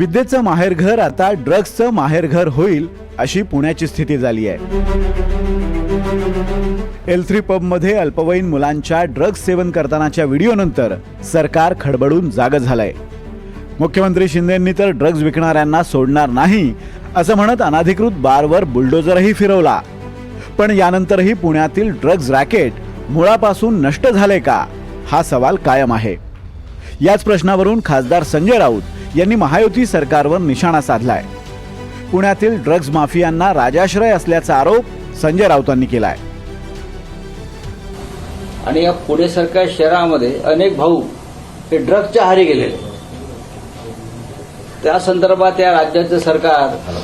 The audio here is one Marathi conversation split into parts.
विद्येचं माहेरघर आता ड्रग्जचं माहेरघर होईल अशी पुण्याची स्थिती झाली आहे. एल थ्री पबमध्ये अल्पवयीन मुलांच्या ड्रग्ज सेवन करतानाच्या व्हिडिओनंतर सरकार खडबडून जाग झालंय. मुख्यमंत्री शिंदेंनी तर ड्रग्ज विकणाऱ्यांना सोडणार नाही असं म्हणत अनाधिकृत बारवर बुलडोजरही फिरवला. पण यानंतरही पुण्यातील ड्रग्ज रॅकेट मुळापासून नष्ट झाले का? हा सवाल कायम आहे. याच प्रश्नावरून खासदार संजय राऊत यांनी महायुती सरकारवर निशाणा साधलाय. पुण्यातील ड्रग्ज माफियांना राजाश्रय असल्याचा आरोप संजय राऊतांनी केलाय. आणि या पुणेसारख्या शहरामध्ये अनेक भाऊ हे ड्रग्जच्या हारी गेलेले. त्या संदर्भात या राज्याचं सरकार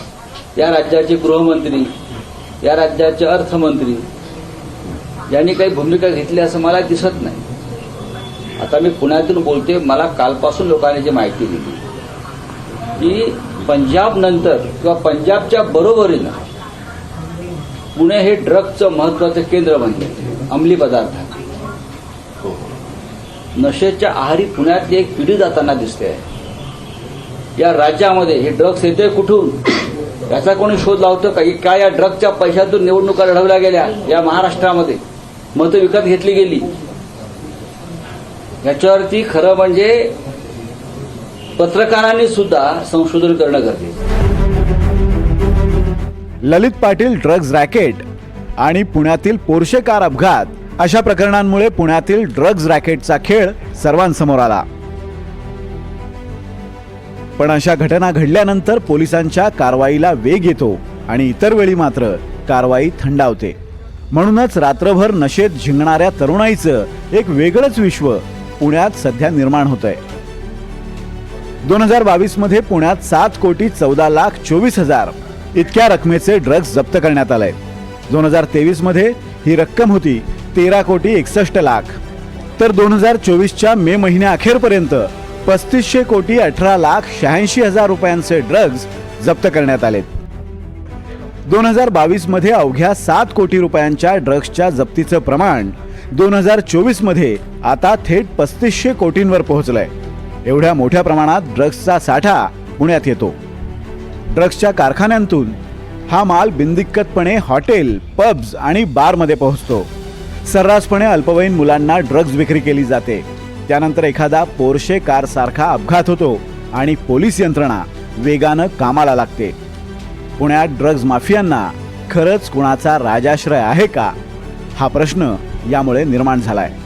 या राज्याचे गृहमंत्री या राज्याचे अर्थमंत्री यांनी काही भूमिका घेतली असं मला दिसत नाही. आता मी पुण्यातून बोलते मला कालपासून लोकांनी जी माहिती दिली. की पंजाब नंतर किंवा पंजाबच्या बरोबरीनं पुणे हे ड्रग्जचं महत्वाचं केंद्र बनले. अंमली पदार्थ. नशेच्या आहारी पुण्यातली एक पिढी जाताना दिसते. या राज्यामध्ये हे ड्रग्ज येते कुठून? याचा कोणी शोध लावतो का? की काय या ड्रग्जच्या पैशातून निवडणुका लढवल्या गेल्या? या महाराष्ट्रामध्ये मतं विकत घेतली गेली. याच्यावरती खरं म्हणजे पत्रकारांनी सुद्धा संशोधन करणं गरजेचं ललित पाटील ड्रग्ज रॅकेट आणि पुण्यातील पोर्शे कार अपघात अशा प्रकरणांमुळे पुण्यातील ड्रग्ज रॅकेटचा खेळ सर्वांसमोर आला. पण अशा घटना घडल्यानंतर पोलिसांच्या कारवाईला वेग येतो आणि इतर वेळी मात्र कारवाई थंडावते. म्हणूनच रात्रभर नशेत झिंगणाऱ्या तरुणाईचं एक वेगळंच विश्व पुण्यात सध्या निर्माण होत आहे दोन हजार बावीसमध्ये पुण्यात सात कोटी चौदा लाख चोवीस हजार इतक्या रकमेचे ड्रग्ज जप्त करण्यात आले. दोन हजार तेवीसमध्ये ही रक्कम होती तेरा कोटी एकसष्ट लाख. तर दोन हजार चोवीसच्या मे महिन्याअखेरपर्यंत पस्तीसशे कोटी अठरा लाख शहाऐंशी हजार रुपयांचे ड्रग्ज जप्त करण्यात आले. दोन हजार बावीसमध्ये अवघ्या सात कोटी रुपयांच्या ड्रग्जच्या जप्तीचं प्रमाण दोन हजार चोवीसमध्ये आता थेट पस्तीसशे कोटींवर पोहोचलंय. एवढ्या मोठ्या प्रमाणात ड्रग्जचा साठा पुण्यात येतो. ड्रग्सच्या कारखान्यांतून हा माल बिनदिक्कतपणे हॉटेल पब्स आणि बारमध्ये पोहोचतो. सर्रासपणे अल्पवयीन मुलांना ड्रग्ज विक्री केली जाते. त्यानंतर एखादा पोर्शे कारसारखा अपघात होतो आणि पोलीस यंत्रणा वेगानं कामाला लागते. पुण्यात ड्रग्ज माफियांना खरंच कुणाचा राजाश्रय आहे का? हा प्रश्न यामुळे निर्माण झाला आहे